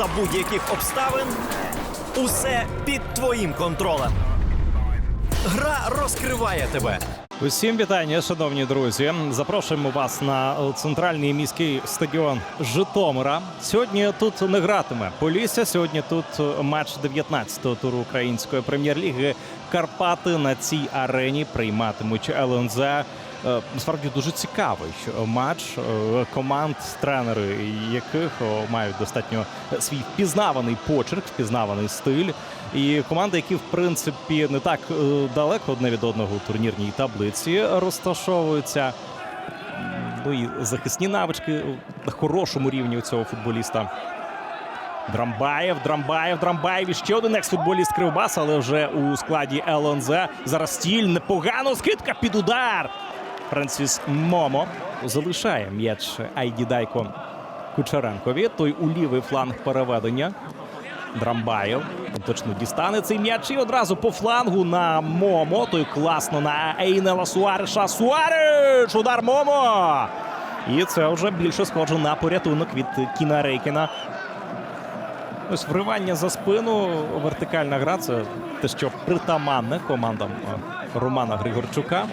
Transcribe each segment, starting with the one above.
за будь-яких обставин. Усе під твоїм контролем. Гра розкриває тебе. Усім вітання, шановні друзі. Запрошуємо вас на центральний міський стадіон Житомира. Сьогодні тут не гратиме Полісся. Сьогодні тут матч 19-го туру української прем'єр-ліги. Карпати на цій арені прийматимуть ЛНЗ. Е, Насправді дуже цікавий матч е, команд, тренери яких мають достатньо свій впізнаваний почерк, впізнаваний стиль. І команди, які в принципі не так е, далеко одне від одного у турнірній таблиці розташовуються. Ну і захисні навички на хорошому рівні у цього футболіста. Драмбаєв, Драмбаєв, Драмбаєв. І ще один екс-футболіст Кривбас, але вже у складі ЛНЗ. Зараз стіль непогано. Скидка під удар. Франсіс Момо залишає м'яч Айді Дайко Кучеренкові. Той у лівий фланг переведення. Драмбаєв точно дістане цей м'яч і одразу по флангу на Момо. Той класно на Ейнела Суареша. Суареш! Удар Момо! І це вже більше схоже на порятунок від Кіна Рейкіна. Ось вривання за спину, вертикальна гра це те, що притаманне командам Романа Григорчука.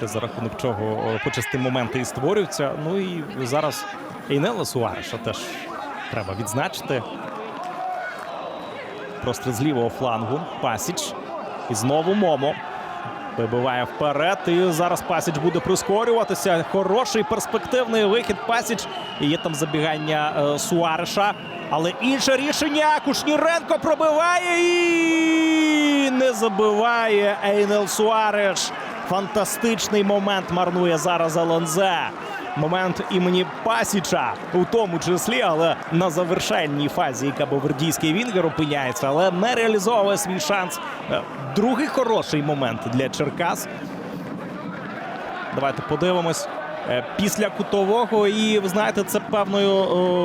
За рахунок чого е, почасти моменти і створюються. Ну і зараз Ейнела Суареша теж треба відзначити. Простріл з лівого флангу. Пасіч. І знову Момо. Вибиває вперед. І зараз Пасіч буде прискорюватися. Хороший перспективний вихід. Пасіч. І є там забігання е, Суареша. Але інше рішення. Кушніренко пробиває і не забиває Ейнел Суареш. Фантастичний момент марнує зараз Алонзе. Момент імені Пасіча, у тому числі, але на завершальній фазі кабовердійський Вінгер опиняється, але не реалізовує свій шанс. Е, Другий хороший момент для Черкас. Давайте подивимось. Е, Після кутового, і ви знаєте, це певною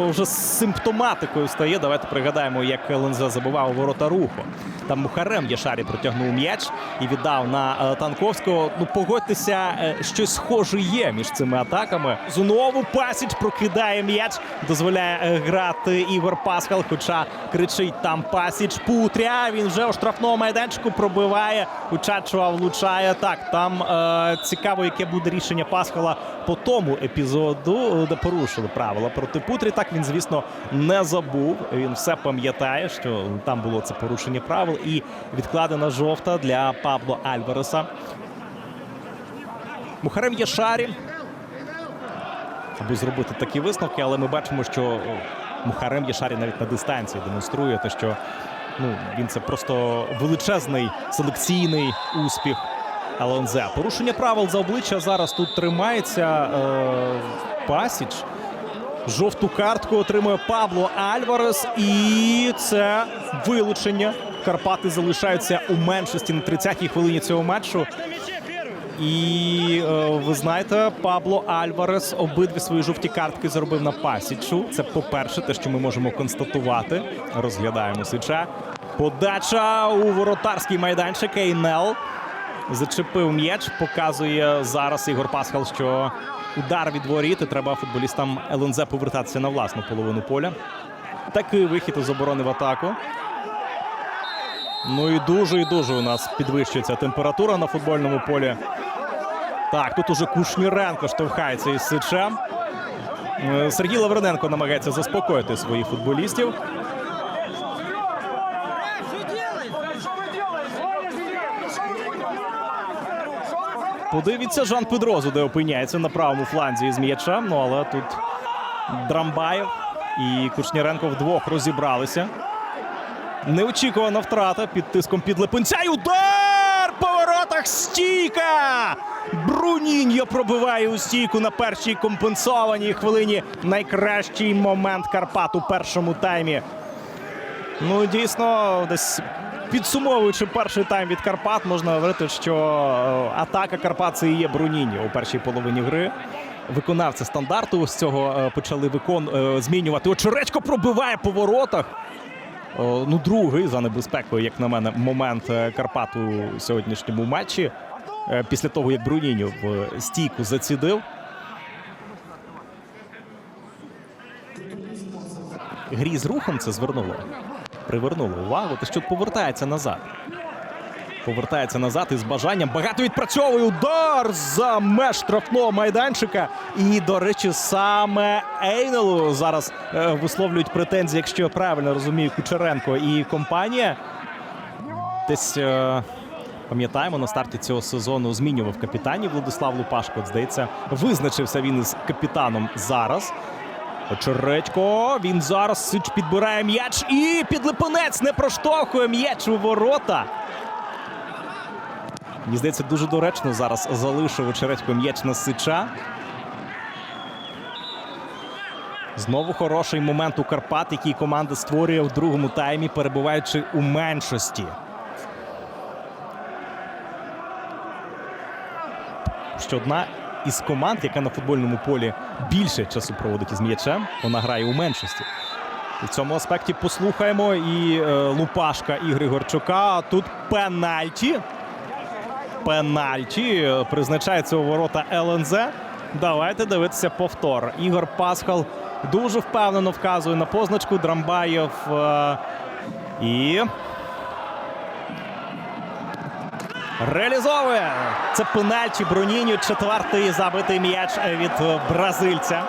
вже симптоматикою стає. Давайте пригадаємо, як ЛНЗ забивав у ворота руху. Там Мухарем Яшарі протягнув м'яч і віддав на е, Танковського. Ну, погодьтеся, е, щось схоже є між цими атаками. Знову Пасіч прокидає м'яч, дозволяє грати Ігор Пасхал. Хоча кричить там Пасіч Путря. Він вже у штрафному майданчику пробиває. Учачова влучає. Так, там е, цікаво, яке буде рішення Пасхала по тому епізоду, де порушили правила проти Путрі. Так він, звісно, не забув. Він все пам'ятає, що там було це порушення правил, і відкладена жовта для Пабло Альвареса. Мухарем Яшарі. Аби зробити такі висновки, але ми бачимо, що Мухарем Яшарі навіть на дистанції демонструє те, що ну, він це просто величезний селекційний успіх ЛНЗ. Порушення правил за обличчя зараз тут тримається е, Пасіч. Жовту картку отримує Пабло Альварес. І це вилучення. Карпати залишаються у меншості на 30-й хвилині цього матчу. І е, ви знаєте, Пабло Альварес обидві свої жовті картки заробив на пасічу. Це по-перше, те, що ми можемо констатувати. Розглядаємо Сича. Подача у воротарський майданчик. Ейнел зачепив м'яч. Показує зараз Ігор Пасхал, що удар від воріт. Треба футболістам ЛНЗ повертатися на власну половину поля. Такий вихід із оборони в атаку. Ну і дуже і дуже у нас підвищується температура на футбольному полі. Так, тут уже Кушніренко штовхається із Сичем. Е, Сергій Лавриненко намагається заспокоїти своїх футболістів. Подивіться Жан Педрозу, де опиняється на правому фланзі із м'ячем. Ну але тут Драмбаєв і Кушніренко вдвох розібралися. Неочікувана втрата під тиском підлепенця. І удар! По воротах стійка! Бруніньо пробиває у стійку на першій компенсованій хвилині. Найкращий момент Карпат у першому таймі. Ну, дійсно, десь підсумовуючи перший тайм від Карпат, можна говорити, що е, атака Карпат це і є Бруніньо у першій половині гри. Виконавці стандарту з цього е, почали викон... е, змінювати. Очеречко пробиває по воротах. Ну, другий за небезпекою, як на мене, момент Карпат у сьогоднішньому матчі. Після того, як Бруніньо в стійку зацідив. Грі з рухом це звернуло. Привернуло увагу, що повертається назад. Повертається назад із бажанням. Багато відпрацьовує удар за меж штрафного майданчика. І, до речі, саме Ейнелу зараз е, висловлюють претензії, якщо я правильно розумію, Кучеренко і компанія. Десь е, пам'ятаємо, на старті цього сезону змінював капітанів Владислав Лупашко. Здається, визначився він із капітаном зараз. Очередько, він зараз Сич підбирає м'яч і підлипинець не проштовхує м'яч у ворота. Мені здається, дуже доречно зараз залишив очередько м'яч на Сича. Знову хороший момент у Карпат, який команда створює в другому таймі, перебуваючи у меншості. Що одна із команд, яка на футбольному полі більше часу проводить із м'ячем, вона грає у меншості. В цьому аспекті послухаємо і е, Лупашка і Григорчука. Тут пенальті. Пенальті е, призначається у ворота ЛНЗ. Давайте дивитися повтор. Ігор Пасхал дуже впевнено вказує на позначку. Драмбаєв е, і Реалізовує це пенальті Броніню. Четвертий забитий м'яч від бразильця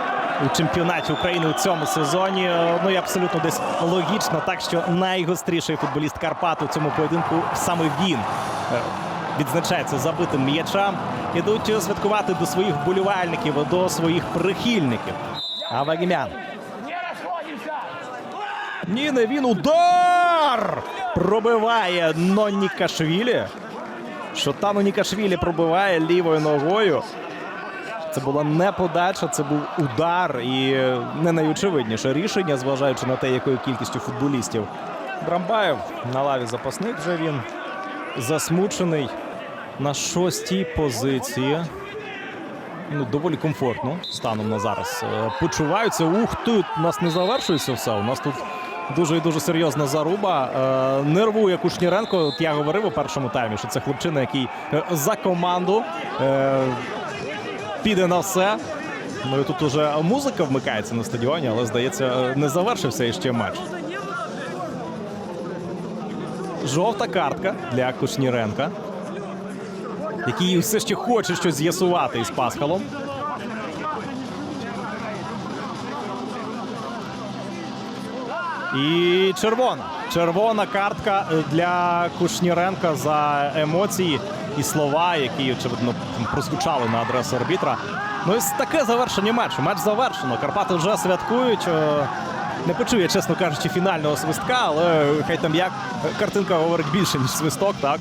у чемпіонаті України у цьому сезоні. Ну і абсолютно десь логічно, так що найгостріший футболіст Карпат у цьому поєдинку саме він е, відзначається забитим м'ячем. Ідуть святкувати до своїх вболівальників, до своїх прихильників. Авагімян. Ні, не він удар! Пробиває Нонікашвілі. Шотану Нікашвілі пробиває лівою ногою. Це була не подача, це був удар і не найочевидніше рішення, зважаючи на те, якою кількістю футболістів. Драмбаєв на лаві запасних вже він засмучений на шостій позиції. Ну, доволі комфортно станом на зараз. Е, Почуваються. Ух, тут у нас не завершується все. У нас тут дуже і дуже серйозна заруба. Е, Нервує Кушніренко. От я говорив у першому таймі, що це хлопчина, який е, за команду е, піде на все. Ну і тут уже музика вмикається на стадіоні, але здається, не завершився іще матч. Жовта картка для Кушніренка, який все ще хоче щось з'ясувати із Пасхалом. І червона. Червона картка для Кушніренка за емоції і слова, які очевидно прозвучали на адресу арбітра. Ну і таке завершення матчу. Матч завершено. Карпати вже святкують. Е, Не почує, чесно кажучи, фінального свистка, але хай там як картинка говорить більше, ніж свисток, так?